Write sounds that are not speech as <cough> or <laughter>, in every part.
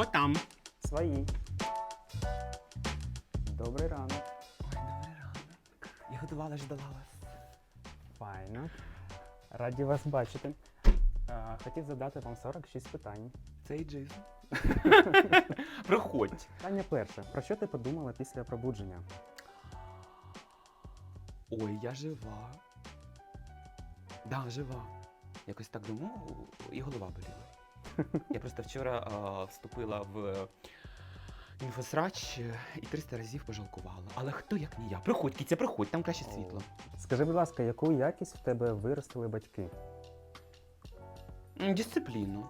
Хто там? Свої. Добрий ранок. Ой, добрий ранок. Я готувала, ждала вас. Файно. Раді вас бачити. Е, Хотів задати вам 46 питань. Це іджизм. <laughs> Проходь. Питання перше. Про що ти подумала після пробудження? Ой, я жива. Да, жива. Якось так думав, і голова боліла. Я просто вчора а, вступила в інфосрач і 300 разів пожалкувала. Але хто як не я? Проходь, кіця, проходь, там краще світло. Скажи, будь ласка, яку якість в тебе виростили батьки? М, Дисципліну.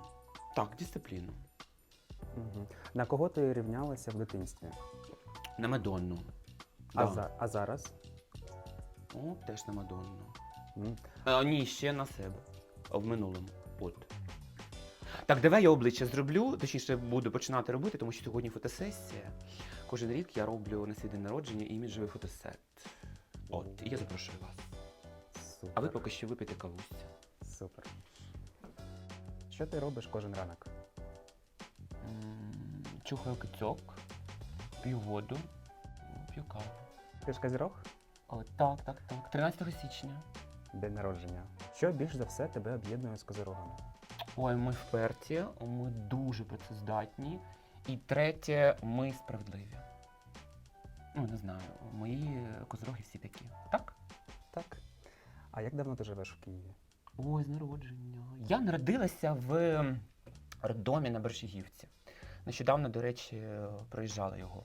Так, дисципліну. Угу. На кого ти рівнялася в дитинстві? На Мадонну. А, Да. за, а зараз? О, теж на Мадонну. М. А, ні, ще на себе. А в минулому. От. Так, давай я обличчя зроблю, точніше буду починати робити, тому що сьогодні фотосесія. Кожен рік я роблю на свій день народження іміджевий фотосет. От, і я запрошую вас. Супер. А ви поки що випийте кавуся. Супер. Що ти робиш кожен ранок? М, Чухаю кицьок, п'ю воду, п'ю каву. Ти ж козірог? О, так, так, так. 13 січня. День народження. Що більш за все тебе об'єднує з козирогами? Ой, ми вперті, ми дуже працездатні. І третє, ми справедливі. Ну, не знаю, мої козороги всі такі. Так? Так. А як давно ти живеш в Києві? Ой, з народження. Я народилася в роддомі на Борщагівці. Нещодавно, до речі, проїжджала його.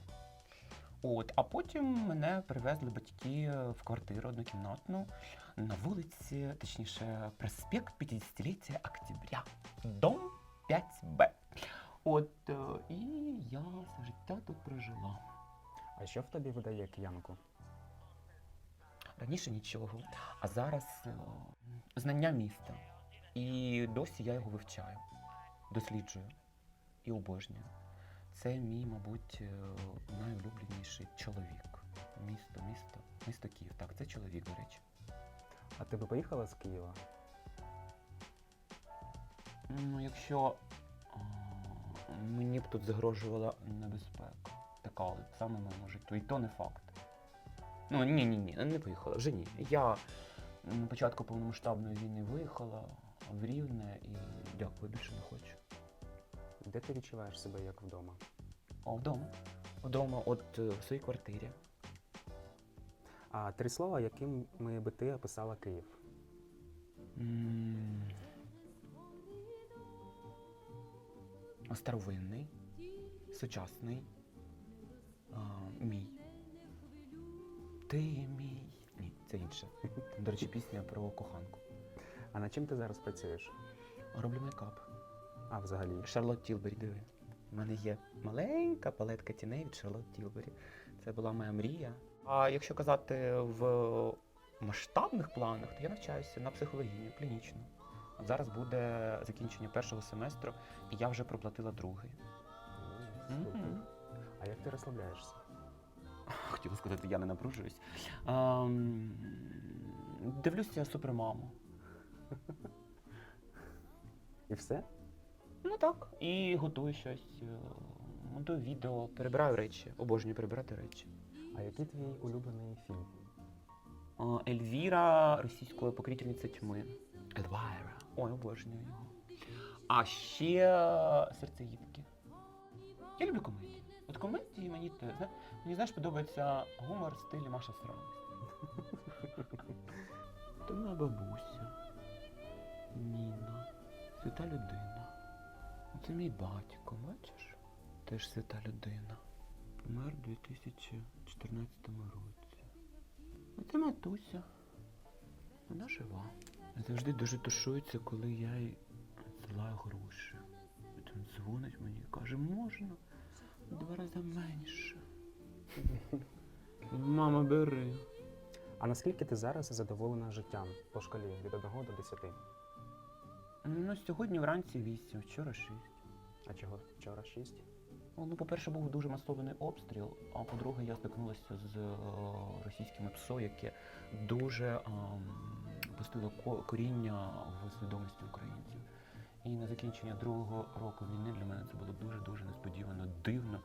От, а потім мене привезли батьки в квартиру однокімнатну на вулиці, точніше, проспект 50-ліття Октября, дом 5Б. От, е, і я все життя тут прожила. А що в тобі видає киянку? Раніше нічого, а зараз е, знання міста. І досі я його вивчаю, досліджую і обожнюю. Це мій, мабуть, е, найулюбленіший чоловік. Місто, місто, місто Київ. Так, це чоловік, до речі. А ти би поїхала з Києва? Ну, якщо а, мені б тут загрожувала небезпека, така от саме в моєму житті, і то не факт. Ну ні, ні, ні, не поїхала, вже ні. Я на початку повномасштабної війни виїхала в Рівне і дякую, більше не хочу. Де ти відчуваєш себе як вдома? А вдома? Вдома, от е, в своїй квартирі. А три слова, якими би ти описала Київ? М. Старовинний, сучасний, а, мій. Ти мій. Ні, це інше. До речі, пісня про коханку. А над чим ти зараз працюєш? Роблю мейкап. А взагалі? Шарлот Тілбері, диви. У мене є маленька палетка тіней від Шарлот Тілбері. Це була моя мрія. А якщо казати в масштабних планах, то я навчаюся на психологію клінічно. От зараз буде закінчення першого семестру, і я вже проплатила другий. Мгм. А як ти розслабляєшся? <laughs> Хотіла сказати, я не напружуюсь. Ем, дивлюся супермаму. І все? Ну так. І готую щось, е, монтую відео, перебираю речі. Обожнюю перебирати речі. А який твій улюблений фільм? Е, Ельвіра російською покрительниця тьми. Ельвайра. Ой, обожнюю його. А ще серцеїдки. Я люблю комедії. От комедії мені те. зна- Мені знаєш, подобається гумор в стилі Маша Срамись. Та моя бабуся. Ніна. Свята людина. Це мій батько, бачиш? Теж свята людина. Помер у 2014 році. А це матуся. Вона жива. Завжди дуже тушується, коли я їй зла гроші. Він дзвонить мені і каже, можна два рази менше. <laughs> Мама, бери. А наскільки ти зараз задоволена життям по шкалі від 1 до 10? Ну, сьогодні вранці 8, вчора 6. А чого вчора 6? Ну, по-перше, був дуже масований обстріл, а по-друге, я стикнулася з е, російськими ПСО, яке дуже пустило коріння в свідомості українців. І на закінчення другого року війни для мене це було дуже-дуже несподівано, дивно.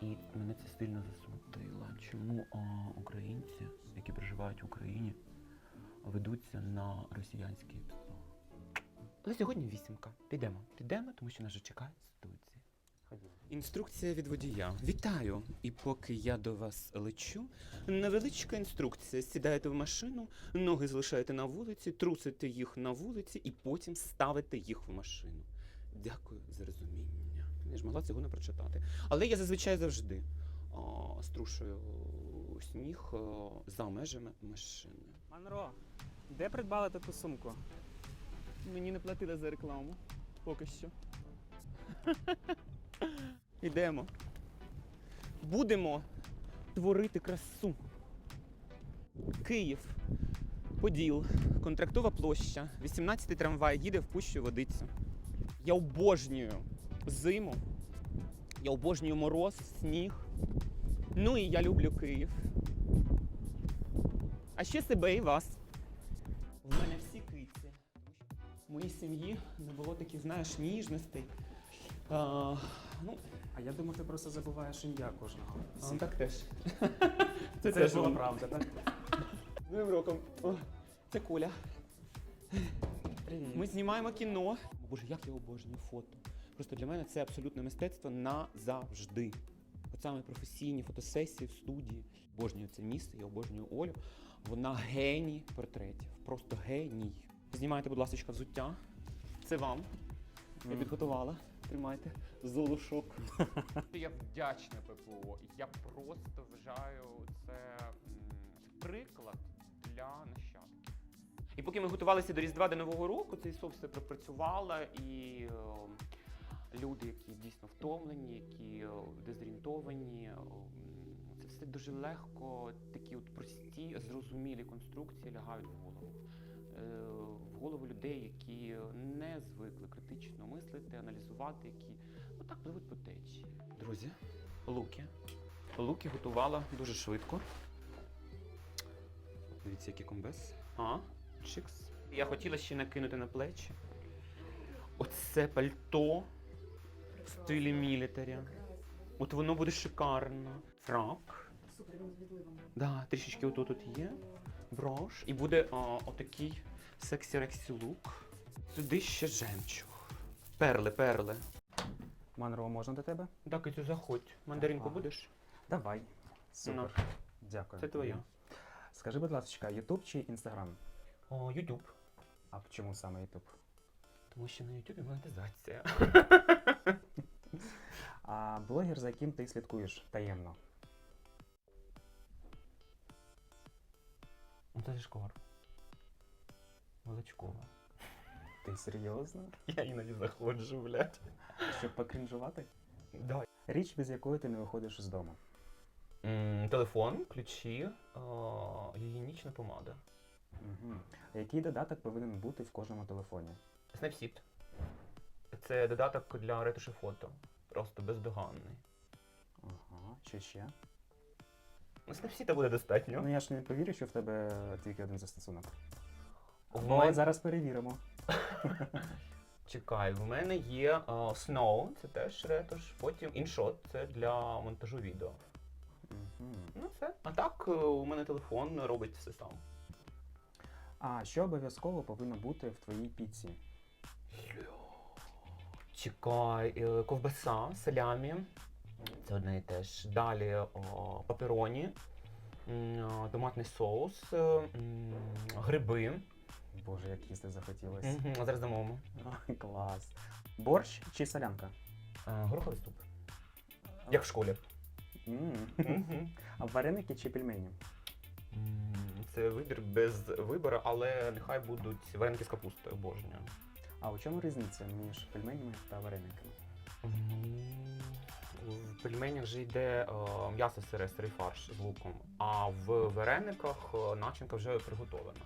І мене це сильно засмутило. Чому а, українці, які проживають в Україні, ведуться на росіянські ПСО? Але сьогодні вісімка. Підемо. Підемо, тому що нас вже чекають студії. Інструкція від водія. Вітаю! І поки я до вас лечу, невеличка інструкція. Сідаєте в машину, ноги залишаєте на вулиці, трусите їх на вулиці і потім ставите їх в машину. Дякую за розуміння. Я ж могла цього не прочитати. Але я зазвичай завжди а, струшую сніг а, за межами машини. Манро, де придбали таку сумку? Мені не платили за рекламу. Поки що. Ідемо. Будемо творити красу. Київ. Поділ. Контрактова площа. 18-й трамвай їде в пущу водицю. Я обожнюю зиму. Я обожнюю мороз, сніг. Ну і я люблю Київ. А ще себе і вас. В мене всі киці. В моїй сім'ї не було таких, знаєш, ніжностей. Ну, А я думаю, ти просто забуваєш ім'я кожного. а, так теж. <laughs> Це, теж була правда, так? <laughs> Новим роком. О, Це Коля. Ми знімаємо кіно. Боже, як я обожнюю фото. Просто для мене це абсолютне мистецтво назавжди. От саме професійні фотосесії в студії. Обожнюю це місце, я обожнюю Олю. Вона геній портретів. Просто геній. Знімайте, будь ласка, взуття. Це вам. Я підготувала. Тримайте. Золушок. <laughs> Я вдячний ППО. Я просто вважаю це приклад для нащадків. І поки ми готувалися до Різдва до Нового року, цей сок все пропрацювала, і е, люди, які дійсно втомлені, які е, дезорієнтовані, е, це все дуже легко, такі от прості, зрозумілі конструкції лягають в голову. В голову людей, які не звикли критично мислити, аналізувати, які ну так пливуть по течії. Друзі, луки. Луки готувала дуже швидко. Дивіться, який комбез. А, чикс. Я хотіла ще накинути на плечі. Оце пальто в стилі мілітарі. От воно буде шикарно. Фрак. Супер, він з відливом. Да, трішечки отут тут є. Брош. І буде а, отакий сексі-рексі лук. Сюди ще жемчуг. Перли, перли. Манро, можна до тебе? Так, і цю заходь. Мандаринку Ага. будеш? Давай. Супер. Ну. Дякую. Це твоя. Скажи, будь ласка, Ютуб чи Інстаграм? О, Ютуб. А чому саме Ютуб? Тому що на Ютубі монетизація. <laughs> А блогер, за яким ти слідкуєш таємно? Ну, це ж кор. Волочкова. Ти серйозно? Я іноді заходжу, блядь. Щоб покрінжувати? Да. Річ, без якої ти не виходиш з дому. телефон, ключі, о, гігієнічна помада. Угу. Який додаток повинен бути в кожному телефоні? Snapseed. Це додаток для ретуші фото. Просто бездоганний. Ага, що ще? Ну, Snapseed буде достатньо. Ну я ж не повірю, що в тебе тільки один застосунок. Мене- зараз перевіримо. <laughs> Чекай, в мене є о, Snow, це теж ретуш, потім InShot, це для монтажу відео. Ну все. А так е, у мене телефон робить все сам. А що обов'язково повинно бути в твоїй піці? Чекай, е, ковбаса, салямі. Це одне і те ж. Далі о, папероні, м, томатний соус, е, м, гриби. Боже, як їсти захотілось. Мгм, А зараз замовимо. Клас. Борщ чи солянка? Е, Гороховий суп. Як в школі. М. Мгм. <laughs> А вареники чи пельмені? М, Це вибір без вибору, але нехай будуть вареники з капустою, обожнюю. А у чому різниця між пельменями та варениками? Ну, В пельменях же йде е, м'ясо сире, сирий фарш з луком, а в варениках е, начинка вже приготовлена.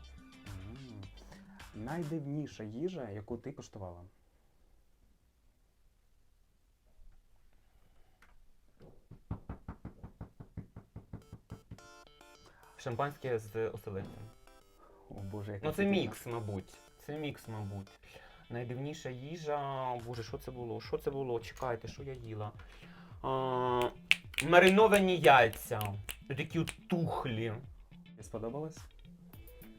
Найдивніша їжа, яку ти коштувала? Шампанське з оселедцем. О Боже, як Ну це мікс, мабуть. Це мікс, мабуть. Найдивніша їжа. Боже, що це було? Що це було? Чекайте, що я їла? А, мариновані яйця. Такі от тухлі. Сподобалось?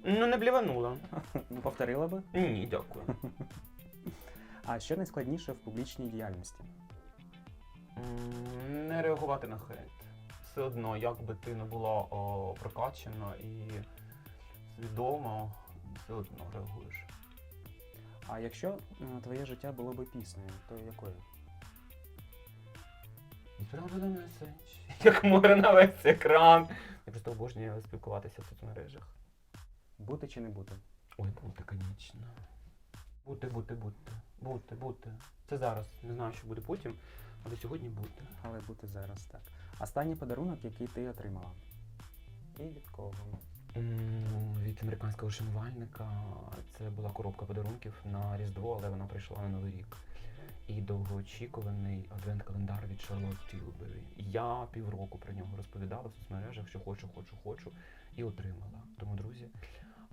Ну, не бліванула. <laughs> Ну, повторила би. Ні, дякую. А що найскладніше в публічній діяльності? М, Не реагувати на хейт. Все одно, як би ти не була о, прокачана і свідома, все одно реагуєш. А якщо е, твоє життя було би піснею, то якою? Відправити меседж. <laughs> Як море на весь екран. Я просто обожнюю спілкуватися в соцмережах. Бути чи не бути? Ой, бути, звісно. Бути, бути, бути. Бути, бути. Це зараз. Не знаю, що буде потім, але сьогодні бути. Але бути зараз так. Останній подарунок, який ти отримала. І від кого? М, Від американського шанувальника це була коробка подарунків на Різдво, але вона прийшла на Новий рік. І довгоочікуваний адвент-календар від Charlotte Tilbury. Я півроку про нього розповідала в соцмережах, що хочу, хочу, хочу, і отримала. Тому, друзі,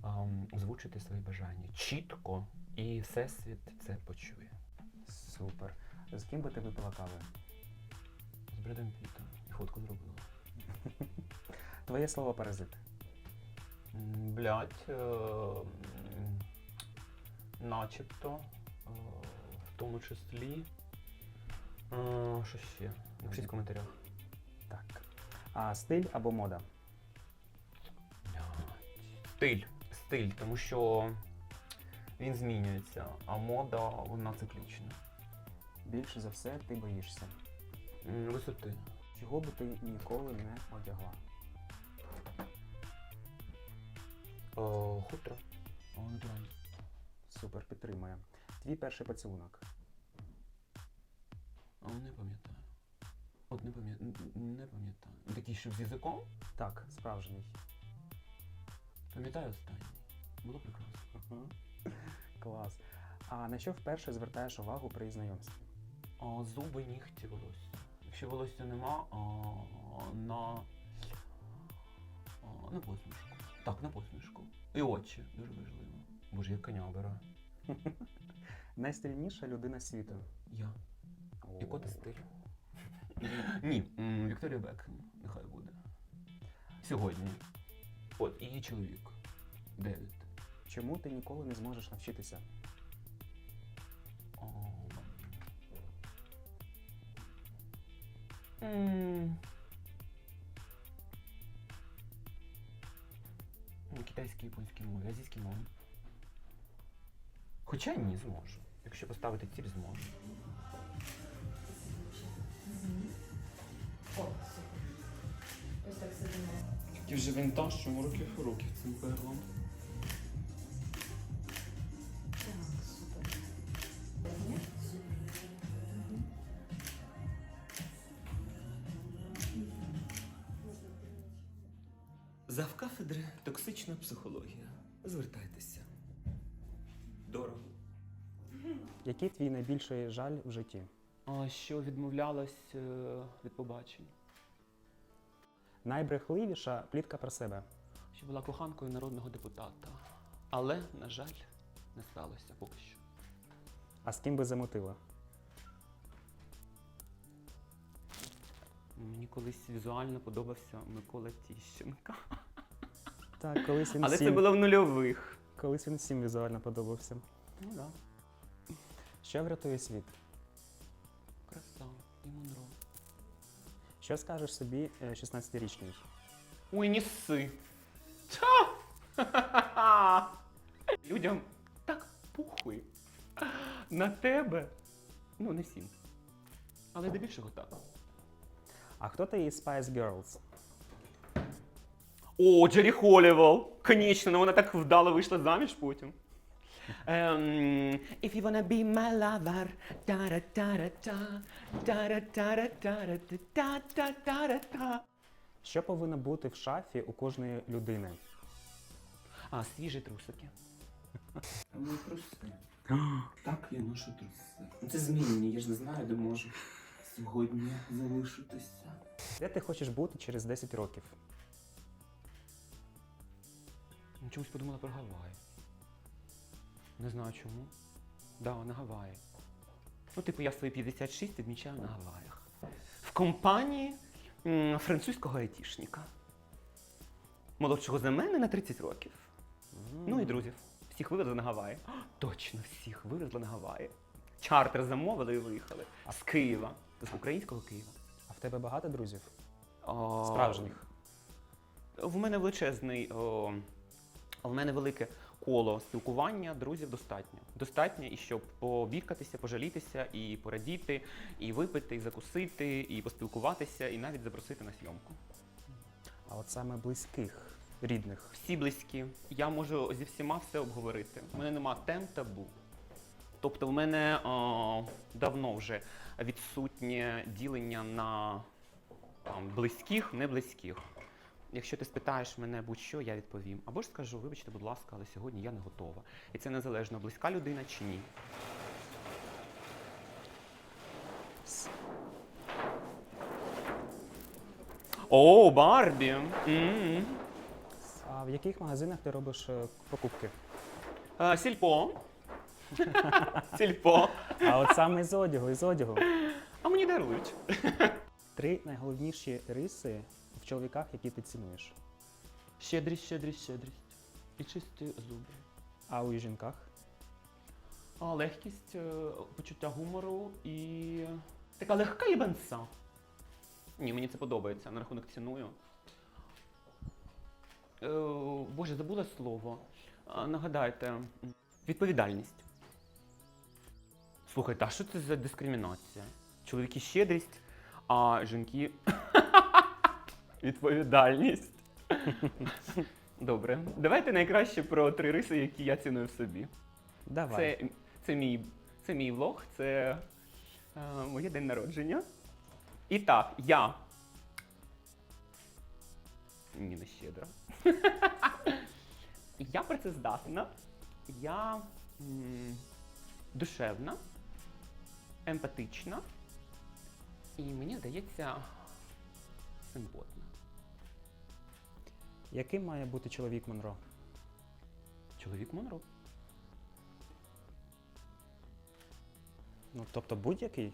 ам, озвучуйте свої бажання чітко, і всесвіт це почує. Супер. З ким би ти випила кави? З Бредом Пітом. І фотку зробила. <laughs> Твоє слово паразит. Блять, е, начебто, е, в тому числі. Е, Що ще? Напишіть в коментарях. Так. А стиль або мода? Блядь. Стиль. Стиль, тому що він змінюється, а мода вона циклічна. Більше за все ти боїшся. М, Висоти. Чого би ти ніколи не одягла? Е, Хутро. О, натурально. Супер, підтримує. Твій перший поцілунок. А не пам'ятаю. От не пам'ятаю. Не пам'ятаю. Такий, що з язиком? Так, справжній. Пам'ятаю останній. Було прекрасно. <laughs> Клас. А на що вперше звертаєш увагу при знайомстві? А, зуби, нігті, волосся. Якщо волосся нема, а, на, а, на посмішку. Так, на посмішку. І очі, дуже важливо. Боже, я коня обираю. <laughs> Найстильніша людина світу. Я. Яко ти стиль? <laughs> Ні, Вікторія Бекхем, нехай буде. Сьогодні. От, і її чоловік. Девід. Чому ти ніколи не зможеш навчитися? О. М. Ну, Китайській, японській мові, азійській мові. Хоча ні, зможу. Якщо поставити ціль, зможу. Такий вже вінтаж, що років років цим перлом. Завкафедри токсична психологія. Звертайтеся. Дорого. Який твій найбільший жаль в житті? А що відмовлялась е, від побачень? Найбрехливіша плітка про себе. Що була коханкою народного депутата. Але, на жаль, не сталося поки що. А з ким би замотила? Мені колись візуально подобався Микола Тіщенка. Так, колись він Але всім, це було в нульових. колись він всім візуально подобався. Ну да. Що врятує світ? Краса і Монро. Що скажеш собі е, 16-річній? Ой, не сси. <laughs> Людям так пухує. На тебе. Ну, не всім. Але здебільшого так. А хто ти із Spice Girls? О, Джері Холівел! Конечно, ну вона так вдало вийшла заміж потім. Ем, if you wanna be my lover, та-ра-та-ра-та, та-ра-та-ра-та-ра-та-та-та-та-та. Що повинно бути в шафі у кожної людини? А, свіжі трусики. Мої труси. Так, я ношу труси. Ну, Це змінені, я ж не знаю, де можу сьогодні залишитися. Де ти хочеш бути через 10 років? Ну, Чомусь подумала про Гаваї. Не знаю чому. Да, на Гаваї. Ну, типу, я свої 56 відмічаю на Гаваях. В компанії м, французького айтішника. Молодшого за мене на 30 років. Ну і друзів. Всіх вивезли на Гаваї. Точно, всіх вивезли на Гаваї. Чартер замовили і виїхали. З Києва. З українського Києва. А в тебе багато друзів? О, Справжніх. В мене величезний. О, в мене велике коло спілкування, друзів достатньо. Достатньо, і щоб побікатися, пожалітися, і порадіти, і випити, і закусити, і поспілкуватися, і навіть запросити на зйомку. А от саме близьких, рідних. Всі близькі. Я можу зі всіма все обговорити. У мене нема тем табу. Тобто в мене о, давно вже відсутнє ділення на там, близьких, не близьких. Якщо ти спитаєш мене будь-що, я відповім. Або ж скажу, вибачте, будь ласка, але сьогодні я не готова. І це незалежно, близька людина чи ні. О, Барбі! М. А в яких магазинах ти робиш е, покупки? Е, Сільпо. <laughs> Сільпо. А от саме з одягу, із одягу. А мені дарують. Три найголовніші риси чоловіках, які ти цінуєш. Щедрість, щедрість, щедрість. І чисті зуби. А у жінках? А, легкість, е, почуття гумору і така легка єбанца. Ні, мені це подобається. На рахунок ціную. Е, Боже, забула слово. А, Нагадайте. Відповідальність. Слухайте, а що це за дискримінація? Чоловіки щедрість, а жінки відповідальність. <laughs> Добре. Давайте найкраще про три риси, які я ціную в собі. Давай. Це, це, мій, це мій влог, це е, моє день народження. І так, я. Ні, не щедра. <laughs> я працездатна, я м, душевна, емпатична і мені здається симпотна. Яким має бути чоловік Монро? Чоловік Монро. Ну, тобто будь-який?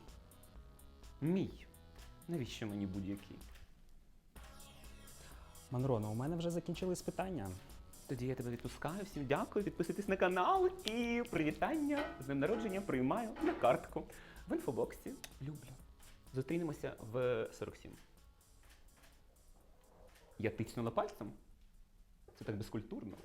Мій. Навіщо мені будь-який? Монро, ну у мене вже закінчились питання. Тоді я тебе відпускаю. Всім дякую. Підписуйтесь на канал і привітання з днем народження приймаю на картку в інфобоксі. Люблю. Зустрінемося в 47. Я тицнула пальцем. Це так безкультурно.